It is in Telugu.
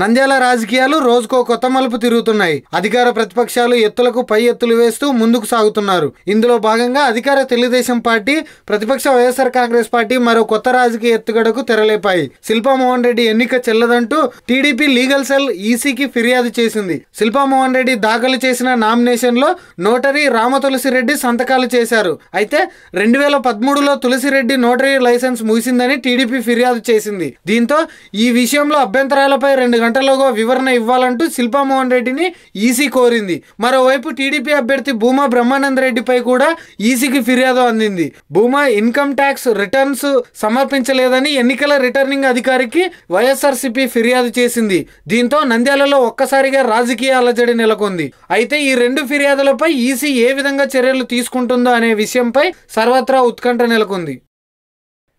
నంద్యాల రాజకీయాలు రోజుకో కొత్త మలుపు తిరుగుతున్నాయి. అధికార ప్రతిపక్షాలు ఎత్తులకు పై ఎత్తులు వేస్తూ ముందుకు సాగుతున్నారు. ఇందులో భాగంగా అధికార తెలుగుదేశం పార్టీ ప్రతిపక్ష వైఎస్ఆర్ కాంగ్రెస్ పార్టీ మరో కొత్త రాజకీయ ఎత్తుగడకు తెరలేపాయి. శిల్పా మోహన్ రెడ్డి ఎన్నిక చెల్లదంటూ టీడీపీ లీగల్ సెల్ ఈసీకి ఫిర్యాదు చేసింది. శిల్పా మోహన్ రెడ్డి దాఖలు చేసిన నామినేషన్లో నోటరీ రామ తులసిరెడ్డి సంతకాలు చేశారు. అయితే రెండు వేల పదమూడులో తులసిరెడ్డి నోటరీ లైసెన్స్ ముగిసిందని టీడీపీ ఫిర్యాదు చేసింది. దీంతో ఈ విషయంలో అభ్యంతరాలపై రెండు గంటల్లోగా వివరణ ఇవ్వాలంటూ శిల్పా మోహన్ రెడ్డిని ఈసీ కోరింది. మరోవైపు టీడీపీ అభ్యర్థి భూమా బ్రహ్మానంద రెడ్డిపై కూడా ఈసీకి ఫిర్యాదు అందింది. భూమా ఇన్కమ్ ట్యాక్స్ రిటర్న్స్ సమర్పించలేదని ఎన్నికల రిటర్నింగ్ అధికారికి వైఎస్ఆర్సీపీ ఫిర్యాదు చేసింది. దీంతో నంద్యాలలో ఒక్కసారిగా రాజకీయ అలజడి నెలకొంది. అయితే ఈ రెండు ఫిర్యాదులపై ఈసీ ఏ విధంగా చర్యలు తీసుకుంటుందో అనే విషయంపై సర్వత్రా ఉత్కంఠ నెలకొంది.